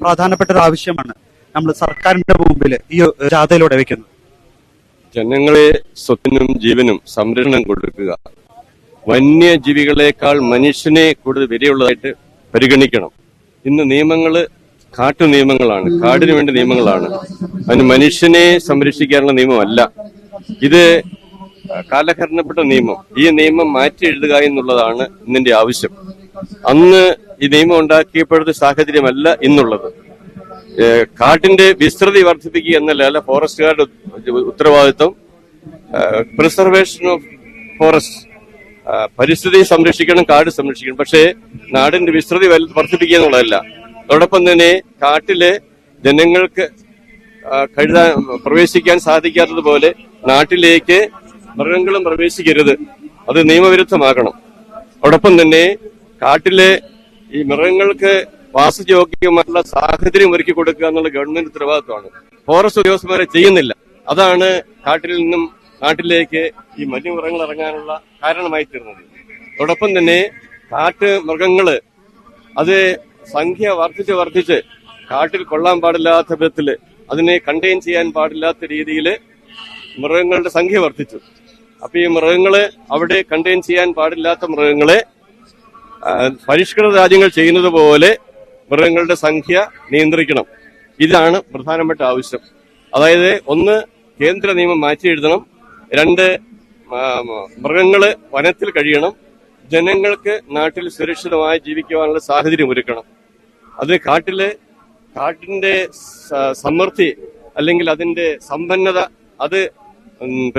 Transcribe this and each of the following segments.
പ്രധാനപ്പെട്ട ഒരു ആവശ്യമാണ് നമ്മൾ സർക്കാരിന്റെ മുമ്പിൽ ഈ ജാഥയിലൂടെ വെക്കുന്നത്. ജനങ്ങളെ സ്വത്തിനും ജീവനും സംരക്ഷണം കൊടുക്കുക. വന്യജീവികളെക്കാൾ മനുഷ്യനെ കൂടുതൽ വിലയുള്ളതായിട്ട് പരിഗണിക്കണം. ഇന്ന് നിയമങ്ങൾ കാട്ടു നിയമങ്ങളാണ് കാടിന് വേണ്ടി നിയമങ്ങളാണ്. അതിന് മനുഷ്യനെ സംരക്ഷിക്കാനുള്ള നിയമമല്ല. ഇത് കാലഹരണപ്പെട്ട നിയമം. ഈ നിയമം മാറ്റി എഴുതുക എന്നുള്ളതാണ് ഇന്നിന്റെ ആവശ്യം. അന്ന് ഈ നിയമം ഉണ്ടാക്കിയപ്പോഴത്തെ സാഹചര്യമല്ല ഇന്നുള്ളത്. കാട്ടിന്റെ വിസ്തൃതി വർദ്ധിപ്പിക്കുക എന്നല്ല ഫോറസ്റ്റുകാരുടെ ഉത്തരവാദിത്വം. പ്രിസർവേഷൻ ഓഫ് ഫോറസ്റ്റ് പരിസ്ഥിതി സംരക്ഷിക്കണം കാട് സംരക്ഷിക്കണം. പക്ഷേ നാടിന്റെ വിസ്തൃതി വർദ്ധിപ്പിക്കുക എന്നുള്ളതല്ല. അതോടൊപ്പം തന്നെ കാട്ടിലെ ജനങ്ങൾക്ക് കഴുതാൻ പ്രവേശിക്കാൻ സാധിക്കാത്തതുപോലെ നാട്ടിലേക്ക് മൃഗങ്ങളും പ്രവേശിക്കരുത്. അത് നിയമവിരുദ്ധമാക്കണം അതോടൊപ്പം തന്നെ കാട്ടിലെ ഈ മൃഗങ്ങൾക്ക് വാസയോഗ്യമായിട്ടുള്ള സാഹചര്യം ഒരുക്കി കൊടുക്കുക എന്നുള്ള ഗവൺമെന്റ് ഉത്തരവാദിത്വമാണ്. ഫോറസ്റ്റ് ഉദ്യോഗസ്ഥന്മാരെ ചെയ്യുന്നില്ല. അതാണ് കാട്ടിൽ നിന്നും നാട്ടിലേക്ക് ഈ വന്യമൃഗങ്ങൾ ഇറങ്ങാനുള്ള കാരണമായി തീർന്നത്. അതോടൊപ്പം തന്നെ കാട്ട് മൃഗങ്ങൾ അത് സംഖ്യ വർദ്ധിച്ച് വർദ്ധിച്ച് കാട്ടിൽ കൊള്ളാൻ പാടില്ലാത്ത വിധത്തിൽ അതിനെ കണ്ടെയ്ൻ ചെയ്യാൻ പാടില്ലാത്ത രീതിയിൽ മൃഗങ്ങളുടെ സംഖ്യ വർദ്ധിച്ചു. അപ്പൊ ഈ മൃഗങ്ങളെ അവിടെ കണ്ടെയ്ൻ ചെയ്യാൻ പാടില്ലാത്ത മൃഗങ്ങളെ പരിഷ്കൃത രാജ്യങ്ങൾ ചെയ്യുന്നത് പോലെ മൃഗങ്ങളുടെ സംഖ്യ നിയന്ത്രിക്കണം. ഇതാണ് പ്രധാനപ്പെട്ട ആവശ്യം. അതായത് ഒന്ന് കേന്ദ്ര നിയമം മാറ്റി എഴുതണം. രണ്ട് മൃഗങ്ങൾ വനത്തിൽ കഴിയണം. ജനങ്ങൾക്ക് നാട്ടിൽ സുരക്ഷിതമായി ജീവിക്കുവാനുള്ള സാഹചര്യം ഒരുക്കണം. അത് കാട്ടിൽ കാട്ടിന്റെ സമൃദ്ധി അല്ലെങ്കിൽ അതിന്റെ സമ്പന്നത അത്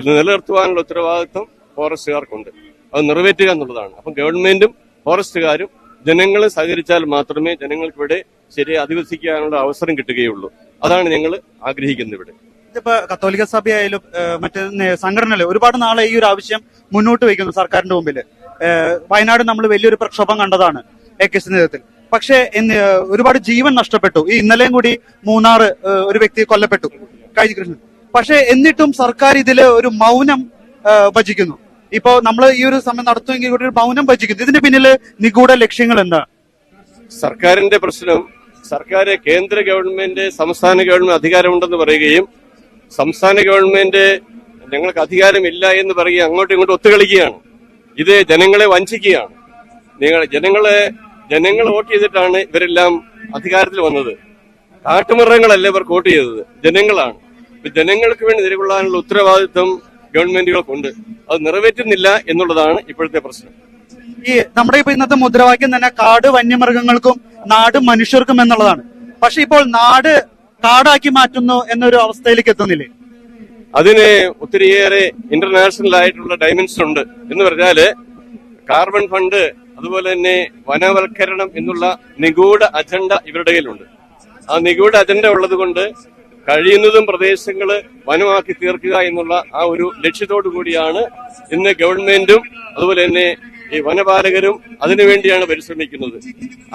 നിലനിർത്തുവാനുള്ള ഉത്തരവാദിത്വം ഫോറസ്റ്റുകാർക്കുണ്ട്. അത് നിറവേറ്റുക എന്നുള്ളതാണ്. അപ്പം ഗവൺമെന്റും ഫോറസ്റ്റുകാരും ജനങ്ങളെ സഹകരിച്ചാൽ മാത്രമേ ജനങ്ങൾക്ക് ഇവിടെ ശരിയായി അധിവസിക്കാനുള്ള അവസരം കിട്ടുകയുള്ളൂ. അതാണ് ഞങ്ങൾ ആഗ്രഹിക്കുന്നത് ഇവിടെ. ഇതിപ്പോ കത്തോലിക്ക സഭയായാലും മറ്റ് നേ- ഒരുപാട് നാളെ ഈ ഒരു ആവശ്യം മുന്നോട്ട് വയ്ക്കുന്നു സർക്കാരിന്റെ മുമ്പിൽ വയനാട് നമ്മൾ വലിയൊരു പ്രക്ഷോഭം കണ്ടതാണ് എ കെ നേതൃത്വത്തിൽ. പക്ഷേ ഒരുപാട് ജീവൻ നഷ്ടപ്പെട്ടു. ഈ ഇന്നലെയും കൂടി മൂന്നാറ് ഏഹ്, ഒരു വ്യക്തി കൊല്ലപ്പെട്ടു. കാജി കൃഷ്ണൻ. പക്ഷേ എന്നിട്ടും സർക്കാർ ഇതിൽ ഒരു മൗനം ഭജിക്കുന്നു. ഇപ്പോ നമ്മൾ ഈ ഒരു സമയം നടത്തുമെങ്കിൽ കൂടി ഒരു മൗനം ഭജിക്കുന്നു. ഇതിന്റെ പിന്നിൽ നിഗൂഢ ലക്ഷ്യങ്ങൾ എന്താ? സർക്കാരിന്റെ പ്രശ്നം സർക്കാർ കേന്ദ്ര ഗവൺമെന്റ് സംസ്ഥാന ഗവൺമെന്റ് അധികാരമുണ്ടെന്ന് പറയുകയും സംസ്ഥാന ഗവൺമെന്റ് ഞങ്ങൾക്ക് അധികാരമില്ല എന്ന് പറയുകയും അങ്ങോട്ടും ഇങ്ങോട്ടും ഒത്തുകളിക്കുകയാണ്. ഇത് ജനങ്ങളെ വഞ്ചിക്കുകയാണ്. നിങ്ങൾ ജനങ്ങളെ ജനങ്ങൾ വോട്ട് ചെയ്തിട്ടാണ് ഇവരെല്ലാം അധികാരത്തിൽ വന്നത്. കാട്ടുമൃഗങ്ങളല്ല ഇവർ വോട്ട് ചെയ്തത്. ജനങ്ങളാണ്. ജനങ്ങൾക്ക് വേണ്ടി നിലകൊള്ളാനുള്ള ഉത്തരവാദിത്വം ഗവൺമെന്റുകൾക്കുണ്ട്. അത് നിറവേറ്റുന്നില്ല എന്നുള്ളതാണ് ഇപ്പോഴത്തെ പ്രശ്നം. ഈ നമ്മുടെ ഇപ്പൊ ഇന്നത്തെ മുദ്രാവാക്യം തന്നെ കാട് വന്യമൃഗങ്ങൾക്കും നാട് മനുഷ്യർക്കും എന്നുള്ളതാണ്. പക്ഷെ ഇപ്പോൾ നാട് കാടാക്കി മാറ്റുന്നു എന്നൊരു അവസ്ഥയിലേക്ക് എത്തുന്നില്ലേ? അതിന് ഒത്തിരിയേറെ ഇന്റർനാഷണൽ ആയിട്ടുള്ള ഡയമെൻഷൻ ഉണ്ട്. എന്ന് പറഞ്ഞാൽ കാർബൺ ഫണ്ട് അതുപോലെ തന്നെ വനവൽക്കരണം എന്നുള്ള നിഗൂഢ അജണ്ട ഇവരുടെ കയ്യിലുണ്ട്. ആ നിഗൂഢ അജണ്ട ഉള്ളത് കൊണ്ട് കഴിയുന്നതും പ്രദേശങ്ങൾ വനമാക്കി തീർക്കുക എന്നുള്ള ആ ഒരു ലക്ഷ്യത്തോടു കൂടിയാണ് ഇന്ന് ഗവൺമെന്റും അതുപോലെ തന്നെ ഈ വനപാലകരും അതിനുവേണ്ടിയാണ് പരിശ്രമിക്കുന്നത്.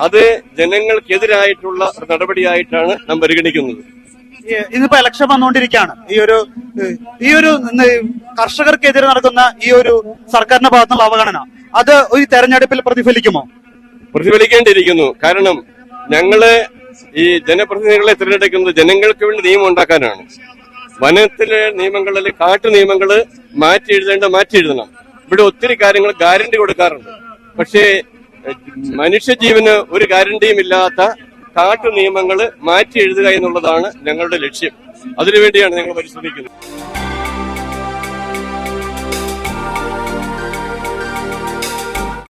അത് ജനങ്ങൾക്കെതിരായിട്ടുള്ള നടപടിയായിട്ടാണ് നാം പരിഗണിക്കുന്നത്. ഇതിപ്പോ ഇലക്ഷൻ വന്നുകൊണ്ടിരിക്കുകയാണ്. ഈ ഒരു ഈ ഒരു കർഷകർക്കെതിരെ നടക്കുന്ന ഈ ഒരു സർക്കാരിന്റെ ഭാഗത്തുള്ള അവഗണന അത് ഒരു തെരഞ്ഞെടുപ്പിൽ പ്രതിഫലിക്കുമോ? പ്രതിഫലിക്കേണ്ടിയിരിക്കുന്നു. കാരണം ഞങ്ങൾ ഈ ജനപ്രതിനിധികളെ തിരഞ്ഞെടുക്കുന്നത് ജനങ്ങൾക്ക് വേണ്ടി നിയമം ഉണ്ടാക്കാനാണ്. വനത്തിലെ നിയമങ്ങൾ അല്ലെങ്കിൽ കാട്ടു നിയമങ്ങൾ മാറ്റി എഴുതേണ്ട മാറ്റി എഴുതണം. ഇവിടെ ഒത്തിരി കാര്യങ്ങൾ ഗ്യാരണ്ടി കൊടുക്കാറുണ്ട്. പക്ഷേ മനുഷ്യജീവന് ഒരു ഗ്യാരണ്ടിയും ഇല്ലാത്ത കാട്ടു നിയമങ്ങൾ മാറ്റി എഴുതുക എന്നുള്ളതാണ് ഞങ്ങളുടെ ലക്ഷ്യം. അതിനുവേണ്ടിയാണ് ഞങ്ങൾ പരിശ്രമിക്കുന്നത്.